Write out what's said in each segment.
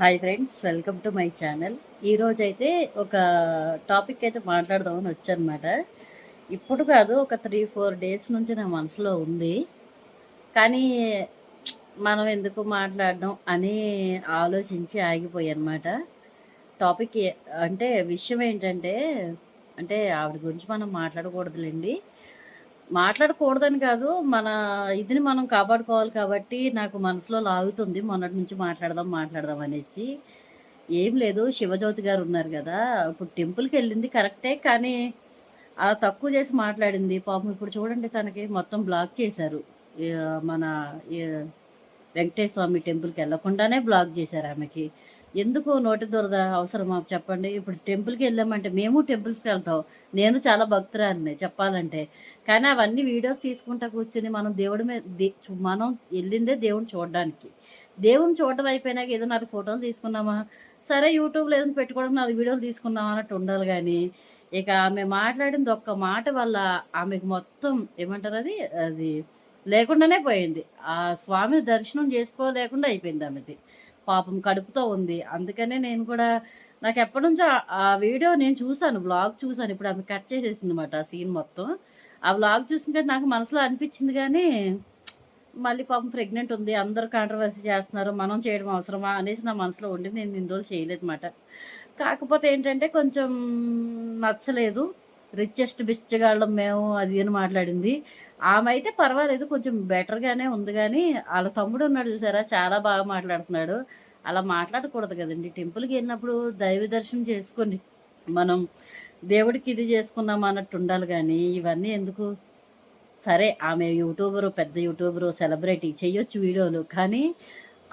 Hi friends welcome to my channel. ఈరోజు అయితే ఒక టాపిక్ అయితే మాట్లాడదామని వచ్చానమాట ఇప్పుడు కాదు ఒక త్రీ ఫోర్ డేస్ నుంచి నా మనసులో ఉంది. కానీ మనం ఎందుకు మాట్లాడడం అని ఆలోచించి ఆగిపోయానమాట టాపిక్ అంటే విషయం ఏంటంటే అంటే ఆవిడ గురించి మనం మాట్లాడకూడదులేండి. మాట్లాడకూడదని కాదు మన ఇదిని మనం కాపాడుకోవాలి కాబట్టి నాకు మనసులో లాగుతుంది మొన్నటి నుంచి మాట్లాడదాం మాట్లాడదాం అనేసి. ఏం లేదు శివజ్యోతి గారు ఉన్నారు కదా ఇప్పుడు టెంపుల్కి వెళ్ళింది కరెక్టే కానీ అలా తక్కువ చేసి మాట్లాడింది. పాపం ఇప్పుడు చూడండి తనకి మొత్తం బ్లాక్ చేశారు. మన వెంకటేశ్వర స్వామి టెంపుల్కి వెళ్ళకుండానే బ్లాక్ చేశారు ఆమెకి. ఎందుకు నోటి దురద అవసరమా చెప్పండి. ఇప్పుడు టెంపుల్కి వెళ్ళామంటే మేము టెంపుల్స్కి వెళ్తాం. నేను చాలా భక్తురాలిని చెప్పాలంటే. కానీ అవన్నీ వీడియోస్ తీసుకుంటా కూర్చొని మనం దేవుడి మీద మనం వెళ్ళిందే దేవుడిని చూడడానికి. దేవుని చూడటం అయిపోయినాక ఏదో నాలుగు ఫోటోలు తీసుకున్నామా? సరే యూట్యూబ్లో ఏదైనా పెట్టుకోవడం నాలుగు వీడియోలు తీసుకున్నామా అన్నట్టు ఉండాలి కానీ ఇక ఆమె మాట్లాడింది ఒక్క మాట వల్ల ఆమెకు మొత్తం ఏమంటారు అది? అది లేకుండానే పోయింది. ఆ స్వామిని దర్శనం చేసుకోలేకుండా అయిపోయింది ఆమెది. పాపం కడుపుతో ఉంది. అందుకనే నేను కూడా నాకు ఎప్పటి నుంచో ఆ- వీడియో నేను చూసాను వ్లాగ్ చూసాను ఇప్పుడు ఆమె కట్ చేసేసింది అనమాట ఆ సీన్ మొత్తం. ఆ వ్లాగ్ చూసిన నాకు మనసులో అనిపించింది కానీ మళ్ళీ పాపం ప్రెగ్నెంట్ ఉంది అందరూ కాంట్రవర్సీ చేస్తున్నారు మనం చేయడం అవసరమా అనేసి నా మనసులో ఉండి నేను ఇన్ని రోజులు చేయలేదు అనమాట కాకపోతే ఏంటంటే కొంచెం నచ్చలేదు. రిచెస్ట్ బిచ్చగాళ్ళం మేము అది అని మాట్లాడింది. ఆమె అయితే పర్వాలేదు కొంచెం బెటర్గానే ఉంది కానీ వాళ్ళ తమ్ముడు ఉన్నాడు చూసారా చాలా బాగా మాట్లాడుతున్నాడు. అలా మాట్లాడకూడదు కదండి. టెంపుల్కి వెళ్ళినప్పుడు దైవ దర్శనం చేసుకొని మనం దేవుడికి ఇది చేసుకున్నాం అన్నట్టు ఉండాలి కానీ ఇవన్నీ ఎందుకు? సరే ఆమె యూట్యూబరు పెద్ద యూట్యూబరు సెలబ్రిటీ చేయొచ్చు వీడియోలు కానీ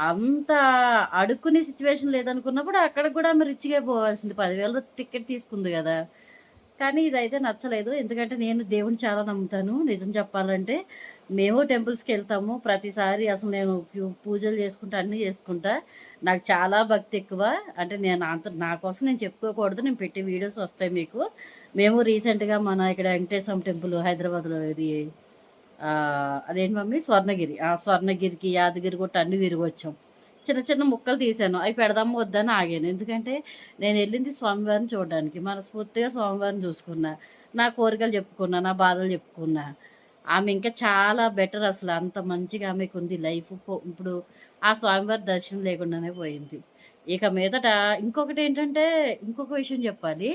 అంత అడుక్కునే సిచ్యువేషన్ లేదనుకున్నప్పుడు అక్కడికి కూడా ఆమె రిచ్గా పోవాల్సింది. పదివేల టికెట్ తీసుకుంది కదా. కానీ ఇదైతే నచ్చలేదు. ఎందుకంటే నేను దేవుని చాలా నమ్ముతాను. నిజం చెప్పాలంటే మేము టెంపుల్స్కి వెళ్తాము. ప్రతిసారి అసలు నేను పూ- పూజలు చేసుకుంటా అన్నీ చేసుకుంటా. నాకు చాలా భక్తి ఎక్కువ. అంటే నేను అంత నా కోసం నేను చెప్పుకోకూడదు. నేను పెట్టే వీడియోస్ వస్తాయి మీకు. మేము రీసెంట్గా మన ఇక్కడ వెంకటేశ్వరం టెంపుల్ హైదరాబాద్లో ఇది అదేంటి మమ్మీ? స్వర్ణగిరి. ఆ స్వర్ణగిరికి యాదగిరి గుట్ట అన్నీ తిరిగి వచ్చాం. చిన్న చిన్న ముక్కలు తీశాను అవి పెడదాము వద్దని ఆగాను. ఎందుకంటే నేను వెళ్ళింది స్వామివారిని చూడడానికి. మనస్ఫూర్తిగా స్వామివారిని చూసుకున్నా. నా కోరికలు చెప్పుకున్నా నా బాధలు చెప్పుకున్నా. ఆమె ఇంకా చాలా బెటర్ అసలు. అంత మంచిగా ఆమెకు ఉంది లైఫ్ ఇప్పుడు ఆ స్వామివారి దర్శనం లేకుండానే పోయింది. ఇక మీదట ఇంకొకటి ఏంటంటే ఇంకొక విషయం చెప్పాలి.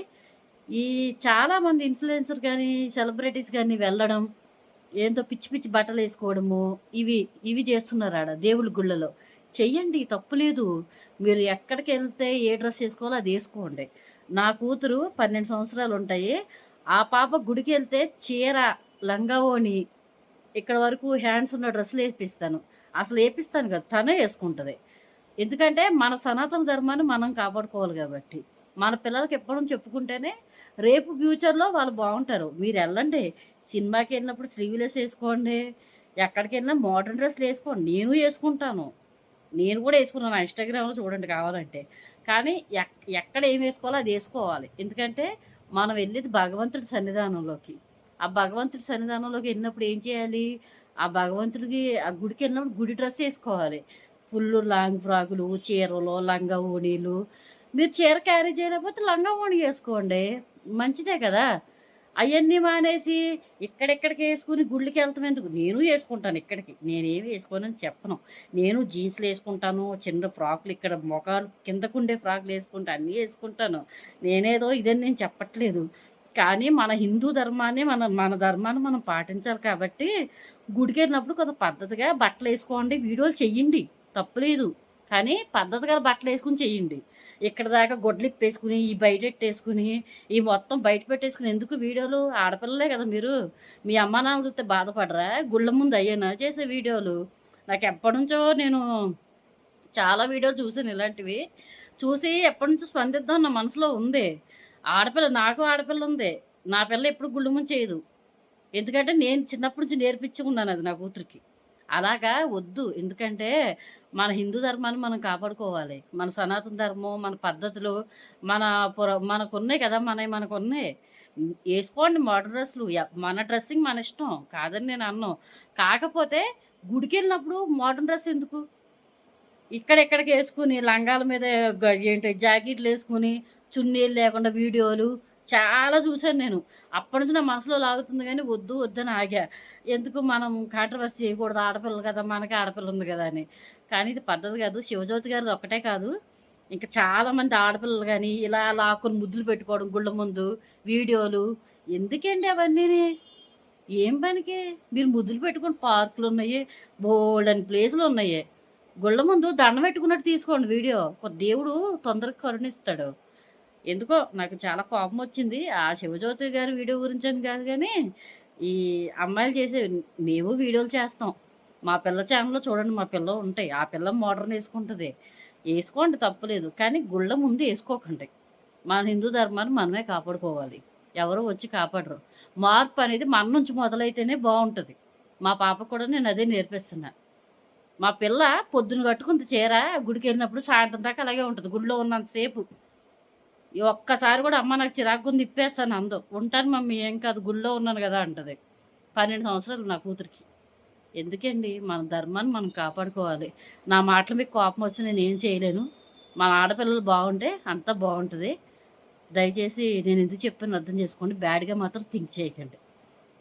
ఈ చాలా మంది ఇన్ఫ్లుయెన్సర్ కానీ సెలబ్రిటీస్ కానీ వెళ్ళడం ఏంటో పిచ్చి పిచ్చి బట్టలు వేసుకోవడము ఇవి ఇవి చేస్తున్నారు ఆడ దేవుడి గుళ్ళలో. చెయ్యండి తప్పు లేదు. మీరు ఎక్కడికి వెళ్తే ఏ డ్రెస్ వేసుకోవాలో అది వేసుకోండి. నా కూతురు పన్నెండు సంవత్సరాలు ఉంటాయి. ఆ పాప గుడికి వెళ్తే చీర లంగావోని ఇక్కడ వరకు హ్యాండ్స్ ఉన్న డ్రెస్సులు వేపిస్తాను. అసలు వేపిస్తాను కదా తనే వేసుకుంటుంది. ఎందుకంటే మన సనాతన ధర్మాన్ని మనం కాపాడుకోవాలి కాబట్టి. మన పిల్లలకి ఎప్పటి చెప్పుకుంటేనే రేపు ఫ్యూచర్లో వాళ్ళు బాగుంటారు. మీరు వెళ్ళండి. సినిమాకి వెళ్ళినప్పుడు స్లీవ్లెస్ వేసుకోండి. ఎక్కడికి వెళ్ళినా మోడర్న్ డ్రెస్లు వేసుకోండి. నేను వేసుకుంటాను. నేను కూడా వేసుకున్నాను నా ఇన్స్టాగ్రామ్లో చూడండి కావాలంటే. కానీ ఎక్- ఎక్కడ ఏం వేసుకోవాలో అది వేసుకోవాలి. ఎందుకంటే మనం వెళ్ళేది భగవంతుడి సన్నిధానంలోకి. ఆ భగవంతుడి సన్నిధానంలోకి వెళ్ళినప్పుడు ఏం చేయాలి? ఆ భగవంతుడికి ఆ గుడికి వెళ్ళినప్పుడు గుడి డ్రెస్ వేసుకోవాలి. ఫుల్ లాంగ్ ఫ్రాకులు చీరలు లంగా ఓణీలు. మీరు చీర క్యారీ చేయలేకపోతే లంగా ఓణి వేసుకోండి. మంచిదే కదా? అవన్నీ మానేసి ఇక్కడెక్కడికి వేసుకుని గుళ్ళకి వెళ్తాం ఎందుకు? నేను వేసుకుంటాను ఇక్కడికి. నేనేమి వేసుకోనని చెప్పను. నేను జీన్స్లు వేసుకుంటాను చిన్న ఫ్రాక్లు ఇక్కడ మొఖాలు కిందకుండే ఫ్రాక్లు వేసుకుంటా అన్నీ వేసుకుంటాను. నేనేదో ఇదని నేను చెప్పట్లేదు. కానీ మన హిందూ ధర్మాన్ని మన మన ధర్మాన్ని మనం పాటించాలి కాబట్టి గుడికి వెళ్ళినప్పుడు కొంత పద్ధతిగా బట్టలు వేసుకోండి వీడియోలు చెయ్యండి తప్పులేదు. కానీ పద్ధతి గల బట్టలు వేసుకుని చెయ్యండి ఇక్కడ దాకా గొడ్లు ఇప్పేసుకుని ఈ బయట పెట్టేసుకుని ఈ మొత్తం బయట పెట్టేసుకుని ఎందుకు వీడియోలు? ఆడపిల్లలే కదా మీరు. మీ అమ్మ నాన్న చూస్తే బాధపడరా? గుళ్ళ ముందు అయ్యానా చేసే వీడియోలు? నాకు ఎప్పటి నుంచో నేను చాలా వీడియోలు చూసాను ఇలాంటివి. చూసి ఎప్పటి నుంచో స్పందిద్దాం నా మనసులో ఉంది. ఆడపిల్ల నాకు ఆడపిల్ల ఉంది. నా పిల్ల ఎప్పుడు గుళ్ళ ముందు చేయదు. ఎందుకంటే నేను చిన్నప్పటి నుంచి నేర్పించుకున్నాను అది నా కూతురికి. అలాగా వద్దు. ఎందుకంటే మన హిందూ ధర్మాన్ని మనం కాపాడుకోవాలి. మన సనాతన ధర్మం మన పద్ధతులు మన పుర మనకున్నాయి కదా మన మనకున్నాయి. వేసుకోండి మోడర్న్ డ్రెస్సులు. మన డ్రెస్సింగ్ మన ఇష్టం. కాదని నేను అన్నాను కాకపోతే గుడికి వెళ్ళినప్పుడు మోడర్న్ డ్రెస్ ఎందుకు? ఇక్కడెక్కడికి వేసుకుని లంగాల మీద ఏంటి జాకెట్లు వేసుకుని చున్నీలు లేకుండా వీడియోలు చాలా చూశాను నేను. అప్పటి నుంచి నా మనసులో లాగుతుంది కానీ వద్దు వద్దని ఆగా. ఎందుకు మనం కాంట్రవర్సీ చేయకూడదు? ఆడపిల్ల కదా మనకి ఆడపిల్ల ఉంది కదా అని. కానీ ఇది పద్ధతి కాదు. శివజ్యోతి గారిది ఒక్కటే కాదు. ఇంకా చాలామంది ఆడపిల్లలు కానీ ఇలా లాక్కుని ముద్దులు పెట్టుకోవడం గుళ్ళ ముందు వీడియోలు. ఎందుకండి అవన్నీ ఏం పనికి? మీరు ముద్దులు పెట్టుకుని పార్కులు ఉన్నాయి బోల్డని ప్లేసులు ఉన్నాయి. గుళ్ళ ముందు దండం పెట్టుకున్నట్టు తీసుకోండి వీడియో. కొ- దేవుడు తొందరగా కరుణిస్తాడు. ఎందుకో నాకు చాలా కోపం వచ్చింది. ఆ శివజ్యోతి గారి వీడియో గురించి అని కాదు కానీ ఈ అమ్మాయిలు చేసే మేము వీడియోలు చేస్తాం. మా పిల్ల ఛానల్లో చూడండి మా పిల్ల ఉంటాయి. ఆ పిల్ల మోడర్న్ వేసుకుంటుంది. వేసుకోండి తప్పలేదు కానీ గుళ్ళ ముందు వేసుకోకండి. మన హిందూ ధర్మాన్ని మనమే కాపాడుకోవాలి. ఎవరు వచ్చి కాపాడరు. మార్పు అనేది మన నుంచి మొదలైతేనే బాగుంటుంది. మా పాప కూడా నేను అదే నేర్పిస్తున్నా. మా పిల్ల పొద్దున కట్టుకుంది చీర గుడికి వెళ్ళినప్పుడు సాయంత్రం దాకా అలాగే ఉంటుంది. గుడిలో ఉన్నంతసేపు ఒక్కసారి కూడా అమ్మ నాకు చిరాకు ఉంది ఇప్పేస్తాను అందో. ఉంటాను మమ్మీ ఏం కాదు గుళ్ళో ఉన్నాను కదా అంటది. పన్నెండు సంవత్సరాలు నా కూతురికి. ఎందుకండి? మన ధర్మాన్ని మనం కాపాడుకోవాలి. నా మాటలు మీకు కోపం వస్తే నేను ఏం చేయలేను. మన ఆడపిల్లలు బాగుంటే అంతా బాగుంటుంది. దయచేసి నేను ఎందుకు చెప్పాను అర్థం చేసుకోండి. బ్యాడ్గా మాత్రం థింక్ చేయకండి.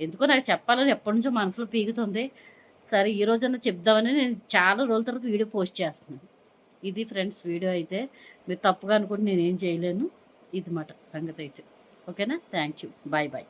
ఎందుకో నాకు చెప్పాలని ఎప్పటి నుంచో మనసులో పీగుతుంది. సరే ఈ రోజన్నా చెప్దామని నేను చాలా రోజుల తర్వాత వీడియో పోస్ట్ చేస్తున్నాను. ఇది ఫ్రెండ్స్ వీడియో అయితే మీరు తప్పుగా అనుకుంటే నేనేం చేయలేను. ఇది మాట సంగతి అయితే ఓకేనా? Thank you. Bye bye